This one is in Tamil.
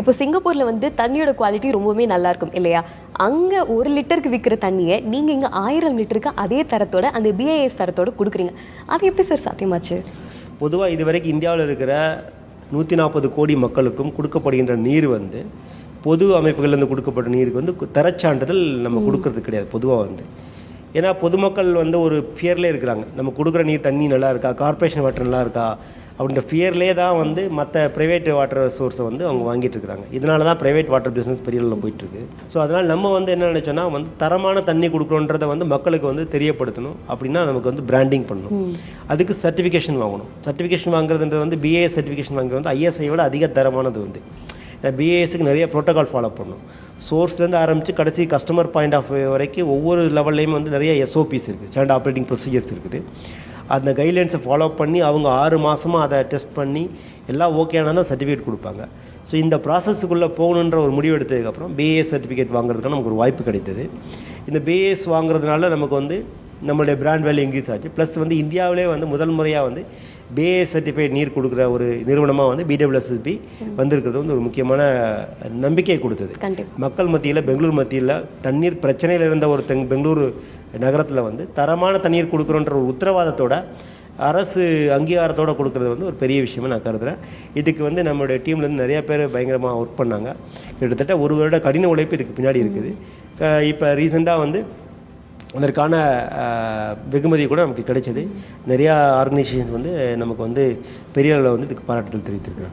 இப்போ சிங்கப்பூர்ல வந்து தண்ணியோட குவாலிட்டி ரொம்பவுமே நல்லா இருக்கும் இல்லையா? அங்க ஒரு லிட்டருக்கு விற்கிற தண்ணியை நீங்க இங்க ஆயிரம் லிட்டருக்கு அதே தரத்தோட அந்த பிஐஎஸ் தரத்தோட கொடுக்குறீங்க. அது எப்படி சார் சாத்தியமாச்சு? பொதுவாக இதுவரைக்கும் இந்தியாவில் இருக்கிற நூற்றி நாற்பது கோடி மக்களுக்கும் கொடுக்கப்படுகின்ற நீர் வந்து பொது அமைப்புகள்லேருந்து கொடுக்கப்பட்ட நீருக்கு வந்து தரச்சான்றிதழ் நம்ம கொடுக்கறது கிடையாது பொதுவாக வந்து. ஏன்னா பொதுமக்கள் வந்து ஒரு ஃபியர்லேயே இருக்கிறாங்க. நம்ம கொடுக்குற நீர் தண்ணி நல்லா இருக்கா? கார்ப்பரேஷன் வாட்டர் நல்லா இருக்கா? அப்படின்ற ஃபியர்லேயே தான் வந்து மற்ற ப்ரைவேட் வாட்டர் சோர்ஸை வந்து அவங்க வாங்கிட்டு இருக்காங்க இதனால தான் ப்ரைவேட் வாட்டர் பிஸ்னஸ் பெரிய அளவில் போயிட்டுருக்கு. ஸோ அதனால் நம்ம வந்து என்ன நினச்சோன்னா வந்து தரமான தண்ணி கொடுக்குறோன்றதை வந்து மக்களுக்கு வந்து தெரியப்படுத்தணும். அப்படின்னா நமக்கு வந்து பிராண்டிங் பண்ணணும். அதுக்கு சர்டிஃபிகேஷன் வாங்கணும். சர்டிஃபிகேஷன் வாங்குறதுன்றது வந்து பிஏ சர்டிஃபிகேஷன் வாங்குறது வந்து ஐஎஸ்ஐ விட அதிக தரமானது வந்து. பிஏஎஸ்க்கு நிறைய ப்ரோட்டோகால் ஃபாலோ பண்ணணும். சோர்ஸ்லேருந்து ஆரம்பித்து கடைசி கஸ்டமர் பாயிண்ட் ஆஃப் வரைக்கும் ஒவ்வொரு லெவல்லையும் வந்து நிறைய எஸ்ஓபிஸ் இருக்குது ஸ்டாண்டர்ட் ஆப்ரேட்டிங் ப்ரொசீஜர்ஸ் இருக்குது. அந்த கைட்லைன்ஸை ஃபாலோ பண்ணி அவங்க ஆறு மாதமாக அதை டெஸ்ட் பண்ணி எல்லாம் ஓகேனா தான் சர்டிஃபிகேட் கொடுப்பாங்க. ஸோ இந்த ப்ராசஸுக்குள்ளே போகணுன்ற ஒரு முடிவு எடுத்ததுக்கப்புறம் பிஏஎஸ் சர்டிஃபிகேட் வாங்குறதுக்கான நமக்கு ஒரு வாய்ப்பு கிடைத்தது. இந்த பிஏஎஸ் வாங்குறதுனால நமக்கு வந்து நம்மளுடைய பிராண்ட் வேல்யூ இன்க்ரீஸ் ஆச்சு. ப்ளஸ் வந்து இந்தியாவிலே வந்து முதல் முறையாக வந்து பிஏ சர்டிஃபைட் நீர் கொடுக்குற ஒரு நிறுவனமாக வந்து பிடபிள்யூஎஸ்எஸ்பி வந்திருக்கிறது வந்து ஒரு முக்கியமான நம்பிக்கை கொடுத்தது. மக்கள் மத்தியில் பெங்களூர் மத்தியில் தண்ணீர் பிரச்சனையில் இருந்த ஒரு தெங் பெங்களூரு நகரத்தில் வந்து தரமான தண்ணீர் கொடுக்குறோன்ற ஒரு உத்தரவாதத்தோட அரசு அங்கீகாரத்தோட கொடுக்குறது வந்து ஒரு பெரிய விஷயமா நான் கருதுகிறேன் இதுக்கு வந்து நம்மளுடைய டீம்லேருந்து நிறைய பேர் பயங்கரமாக ஒர்க் பண்ணாங்க. கிட்டத்தட்ட ஒரு வருட கடின உழைப்பு இதுக்கு பின்னாடி இருக்குது. இப்போ ரீசெண்டாக வந்து அதற்கான வெகுமதி கூட நமக்கு கிடைச்சது. நிறையா ஆர்கனைசேஷன்ஸ் வந்து நமக்கு வந்து பெரிய அளவில் வந்து இதுக்கு பாராட்டுதல் தெரிவித்திருக்கிறாங்க.